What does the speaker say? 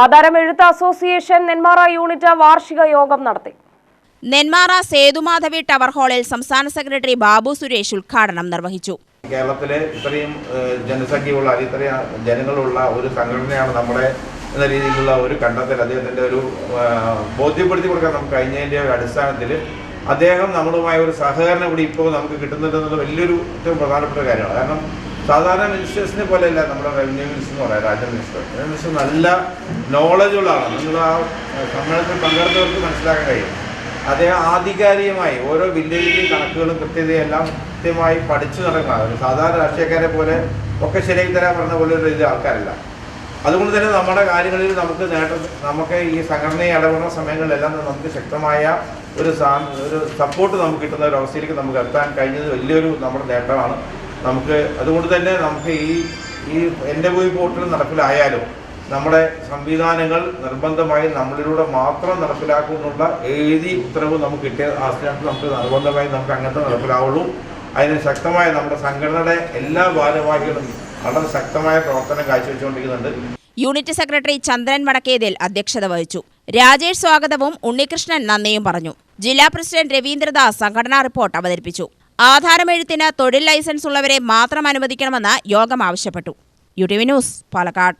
ആധാരം എഴുത്ത് association Nenmara unit വാർഷിക യോഗം നടത്തി. നെന്മാറ സേതുമാധവി ടവർ ഹാളിൽ സംസ്ഥാന സെക്രട്ടറി ബാബു സുരേഷ് ഉദ്ഘാടനം നിർവഹിച്ചു. കേരളത്തിലെ ഇത്രയും ജനസംഖ്യയുള്ള ഇത്രയും ജനങ്ങളുള്ള ഒരു സംഘടനയാണ് നമ്മുടെ എന്ന രീതിയിലുള്ള ഒരു കണ്ടെത്തൽ അദ്ദേഹത്തിന്റെ ഒരു ബോധ്യപ്പെടുത്തി കൊടുക്കാൻ നമുക്ക് കഴിഞ്ഞതിന്റെ ഒരു അടിസ്ഥാനത്തിൽ അദ്ദേഹം നമ്മളുമായ ഒരു സഹകരണം കൂടി ഇപ്പോൾ നമുക്ക് കിട്ടുന്നുണ്ടെന്നുള്ള വലിയൊരു ഏറ്റവും പ്രധാനപ്പെട്ട കാര്യമാണ്. കാരണം സാധാരണ മിനിസ്റ്റേഴ്സിനെ പോലെയല്ല നമ്മുടെ റവന്യൂ മിനിസ്റ്റർ എന്ന് പറയാം രാജ്യ മിനിസ്റ്റർ റവന്യൂ മിനിസ്റ്റർ നല്ല നോളജുള്ള ആളാണ്. നിങ്ങൾ ആ സമ്മേളനത്തിൽ പങ്കെടുത്തവർക്ക് മനസ്സിലാക്കാൻ കഴിയും. അദ്ദേഹം ആധികാരികമായി ഓരോ വില്ലേജിലെയും കണക്കുകളും കൃത്യതയെല്ലാം കൃത്യമായി പഠിച്ചു നടക്കുന്ന ഒരു സാധാരണ രാഷ്ട്രീയക്കാരെ പോലെ ഒക്കെ ശരിയാക്കി തരാൻ പറഞ്ഞ പോലെ ഒരു വലിയ ആൾക്കാരല്ല. അതുകൊണ്ട് തന്നെ നമ്മുടെ കാര്യങ്ങളിൽ നമുക്ക് നേട്ടം നമുക്ക് ഈ സംഘടനയെ ഇടപെടുന്ന സമയങ്ങളിലെല്ലാം നമുക്ക് ശക്തമായ ഒരു ഒരു സപ്പോർട്ട് നമുക്ക് കിട്ടുന്ന ഒരു അവസ്ഥയിലേക്ക് നമുക്ക് എത്താൻ കഴിഞ്ഞത് വലിയൊരു നമ്മുടെ നേട്ടമാണ്. നമുക്ക് അതുകൊണ്ട് തന്നെ നമുക്ക് ഈ ഈ എന്റെ പോയി പോർട്ടൽ നടപ്പിലായാലും നമ്മുടെ സംവിധാനങ്ങൾ നിർബന്ധമായി നമ്മളിലൂടെ മാത്രം നടപ്പിലാക്കുന്നുള്ള എഴുതി ഉത്തരവ് നമുക്ക് കിട്ടിയ ആസ്ഥാനത്ത് നമുക്ക് നിർബന്ധമായി നമുക്ക് അങ്ങനത്തെ നടപ്പിലാവുള്ളൂ. അതിന് ശക്തമായ നമ്മുടെ സംഘടനയുടെ എല്ലാ ഭാരവാഹികളും വളരെ ശക്തമായ പ്രവർത്തനം കാഴ്ചവെച്ചുകൊണ്ടിരിക്കുന്നുണ്ട്. യൂണിറ്റ് സെക്രട്ടറി ചന്ദ്രൻ വടക്കേതിൽ അധ്യക്ഷത വഹിച്ചു. രാജേഷ് സ്വാഗതവും ഉണ്ണികൃഷ്ണൻ നന്ദിയും പറഞ്ഞു. ജില്ലാ പ്രസിഡന്റ് രവീന്ദ്രദാസ് സംഘടനാ റിപ്പോർട്ട് അവതരിപ്പിച്ചു. ആധാരമെഴുത്തിന് തൊഴിൽ ലൈസൻസ് ഉള്ളവരെ മാത്രം അനുവദിക്കണമെന്ന് യോഗം ആവശ്യപ്പെട്ടു. U T V news Palakkad.